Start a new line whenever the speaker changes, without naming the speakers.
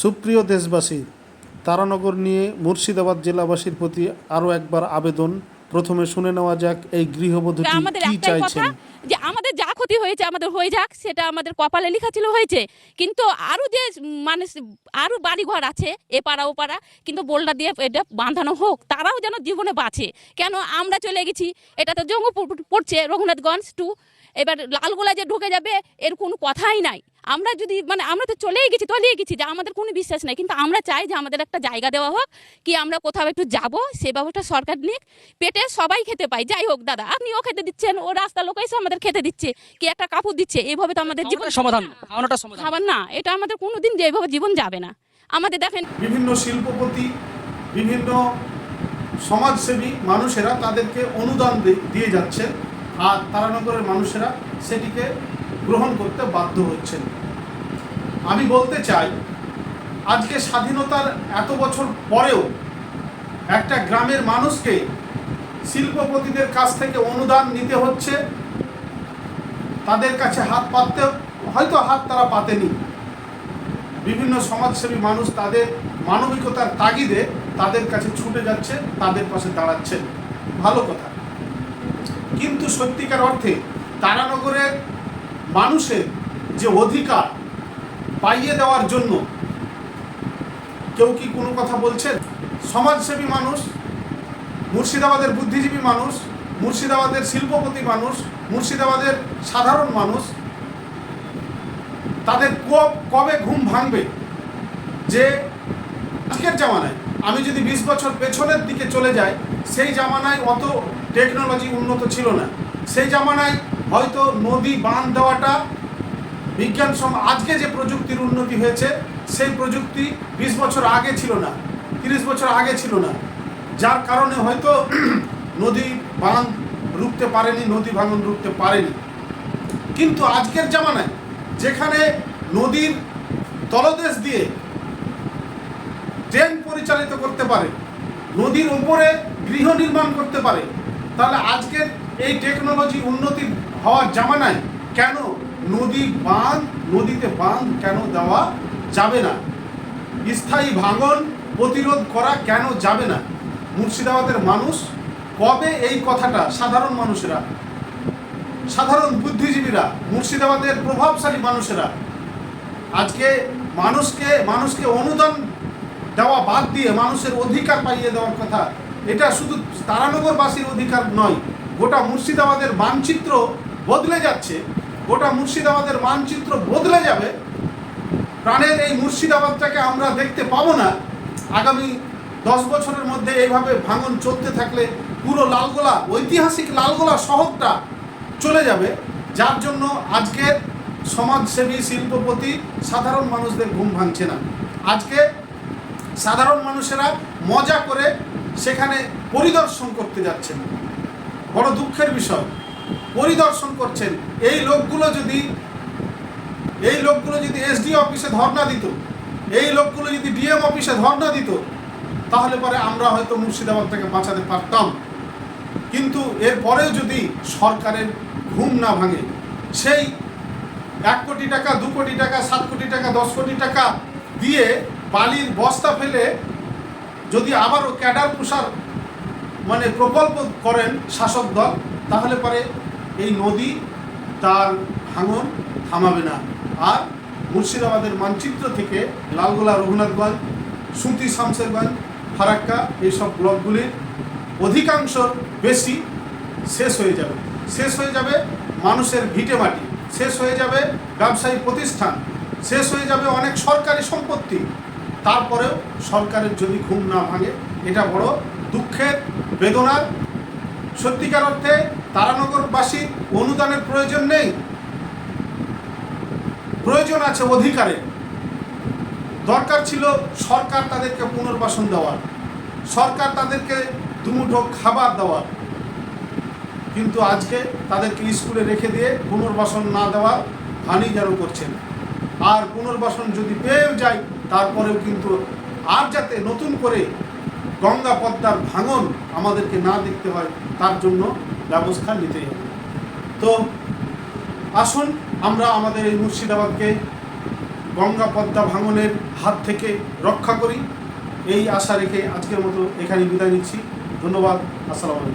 সুপ্রিয় দেশবাসী তারানগর নিয়ে মুর্শিদাবাদ জেলাবাসীর প্রতি আরও একবার আবেদন। প্রথমে শুনে নেওয়া যাক এই গৃহবধূটি কি চাইছেন।
যে আমাদের যা ক্ষতি হয়েছে আমাদের হয়ে যাক সেটা আমাদের কপালে লেখা ছিল হয়েছে। কিন্তু আরও যে মানে আরও বাড়ি ঘর আছে এ পাড়া ও পাড়া কিন্তু বোল্ডার দিয়ে এটা বাঁধানো হোক তারাও যেন জীবনে বাঁচে। কেন আমরা চলে গেছি? এটা তো জঙ্গু পড়ছে রঘুনাথগঞ্জ টু এবার লালগোলা যে ঢুকে যাবে এর কোনো কথাই নাই। আমরা যদি মানে আমরা তো চলেই গেছি তলিয়ে গেছি যে আমাদের কোনো বিশ্বাস নাই। কিন্তু আমরা চাই যে আমাদের একটা জায়গা দেওয়া হোক কি আমরা কোথাও একটু যাব সে ব্যবস্থা সরকার নিক পেটে সবাই খেতে পাই যাই হোক দাদা আপনিও খেতে দিচ্ছেন ও রাস্তা লোক এসে আমাদের খেতে দিচ্ছে কি একটা কাপড় দিচ্ছে এইভাবে তো আমাদের জীবন
জীবনের সমাধান
খাবার না। এটা আমাদের কোনোদিন যে এইভাবে জীবন যাবে না। আমাদের দেখেন
বিভিন্ন শিল্পপতি বিভিন্ন সমাজসেবী মানুষেরা তাদেরকে অনুদান দিয়ে যাচ্ছেন। আর তারানগরের মানুষেরা সেটিকে গ্রহণ করতে বাধ্য হচ্ছেন। আমি বলতে চাই, আজকে স্বাধীনতার এত বছর পরেও একটা গ্রামের মানুষকে শিল্পপতিদের কাছ থেকে অনুদান নিতে হচ্ছে। তাদের কাছে হাত পাততে, হয়তো হাত তারা পাতেনি। বিভিন্ন সমাজসেবী মানুষ তাদের মানবিকতার তাগিদে তাদের কাছে ছুটে যাচ্ছে, তাদের পাশে দাঁড়াচ্ছেন। ভালো কথা। কিন্তু সত্যিকার অর্থে তারানগরের মানুষের যে অধিকার পাইয়ে দেওয়ার জন্য কেউ কি কোনো কথা বলছেন? সমাজসেবী মানুষ, মুর্শিদাবাদের বুদ্ধিজীবী মানুষ, মুর্শিদাবাদের শিল্পপতি মানুষ, মুর্শিদাবাদের সাধারণ মানুষ, তাদের কব, কবে ঘুম ভাঙবে? যে আজকের জামানায়, আমি যদি বিশ বছর পেছনের দিকে চলে যাই, সেই জামানায় অত টেকনোলজি উন্নত ছিল না। সেই জামানায় হয়তো নদী বাঁধ দেওয়াটা বিজ্ঞান সম আজকে যে প্রযুক্তির উন্নতি হয়েছে, সেই প্রযুক্তি বিশ বছর আগে ছিল না, তিরিশ বছর আগে ছিল না। যার কারণে হয়তো নদী বাঁধ রুখতে পারেনি, নদী ভাঙন রুখতে পারেনি। কিন্তু আজকের জামানায় যেখানে নদীর তলদেশ দিয়ে ট্রেন পরিচালিত করতে পারে, নদীর উপরে গৃহ নির্মাণ করতে পারে তাহলে আজকের এই টেকনোলজি উন্নতি হওয়ার জামানায় কেন নদী বাঁধ, নদীতে বাঁধ কেন দেওয়া যাবে না? স্থায়ী ভাঙন প্রতিরোধ করা কেন যাবে না? মুর্শিদাবাদের মানুষ কবে এই কথাটা সাধারণ মানুষেরা, সাধারণ বুদ্ধিজীবীরা, মুর্শিদাবাদের প্রভাবশালী মানুষেরা আজকে মানুষকে মানুষকে অনুদান দেওয়া বাদ দিয়ে মানুষের অধিকার পাইয়ে দেওয়ার কথা এটা শুধু তারানগরবাসীর অধিকার নয়, গোটা মুর্শিদাবাদের মানচিত্র বদলে যাচ্ছে। গোটা মুর্শিদাবাদের মানচিত্র বদলে যাবে। প্রাণের এই মুর্শিদাবাদটাকে আমরা দেখতে পাবো না। আগামী দশ বছরের মধ্যে এইভাবে ভাঙন চলতে থাকলে পুরো লালগোলা, ঐতিহাসিক লালগোলা শহরটা চলে যাবে। যার জন্য আজকের সমাজসেবী, শিল্পপতি, সাধারণ মানুষদের ঘুম ভাঙছে না। আজকে সাধারণ মানুষেরা মজা করে সেখানে পরিদর্শন করতে যাচ্ছেন। বড় দুঃখের বিষয়। পরিদর্শন করছেন। এই লোকগুলো যদি, এই লোকগুলো যদি এসডি অফিসে ধর্ণা দিত, এই লোকগুলো যদি ডিএম অফিসে ধর্ণা দিত, তাহলে পরে আমরা হয়তো মুর্শিদাবাদ থেকে বাঁচাতে পারতাম। কিন্তু এরপরেও যদি সরকারের ঘুম না ভাঙে, সেই এক কোটি টাকা, দু কোটি টাকা, সাত কোটি টাকা, দশ কোটি টাকা দিয়ে বালির বস্তা ফেলে যদি আবারও ক্যাডার প্রসার মানে প্রকল্প করেন শাসক দল, তাহলে পরে এই নদী তার ভাঙন থামাবে না। আর মুর্শিদাবাদের মানচিত্র থেকে লালগোলা, রঘুনাথগঞ্জ, সুতি শামসেরগঞ্জ, ফারাক্কা, এইসব ব্লকগুলির অধিকাংশ বেশি শেষ হয়ে যাবে। শেষ হয়ে যাবে মানুষের ভিটে মাটি, শেষ হয়ে যাবে ব্যবসায়ী প্রতিষ্ঠান, শেষ হয়ে যাবে অনেক সরকারি সম্পত্তি। তারপরেও সরকারের যদি ঘুম না ভাঙে, এটা বড় দুঃখের বেদনার সত্যিকার অর্থে তারানগরবাসীর অনুদানের প্রয়োজন নেই। প্রয়োজন আছে অধিকারের দরকার ছিল সরকার তাদেরকে পুনর্বাসন দেওয়ার। সরকার তাদেরকে দুমুঠো খাবার দেওয়ার। কিন্তু আজকে তাদেরকে স্কুলে রেখে দিয়ে পুনর্বাসন না দেওয়া হানি যেন করছেন। আর পুনর্বাসন যদি পেয়েও যায় তারপরেও কিন্তু আর যাতে নতুন করে গঙ্গা পদ্মার ভাঙন আমাদেরকে না দেখতে হয়, তার জন্য ব্যবস্থা নিতে হবে। তো আসুন আমরা আমাদের এই মুর্শিদাবাদকে গঙ্গা পদ্মা ভাঙনের হাত থেকে রক্ষা করি। এই আশা রেখে আজকের মতো এখানে বিদায় নিচ্ছি। ধন্যবাদ। আসসালামু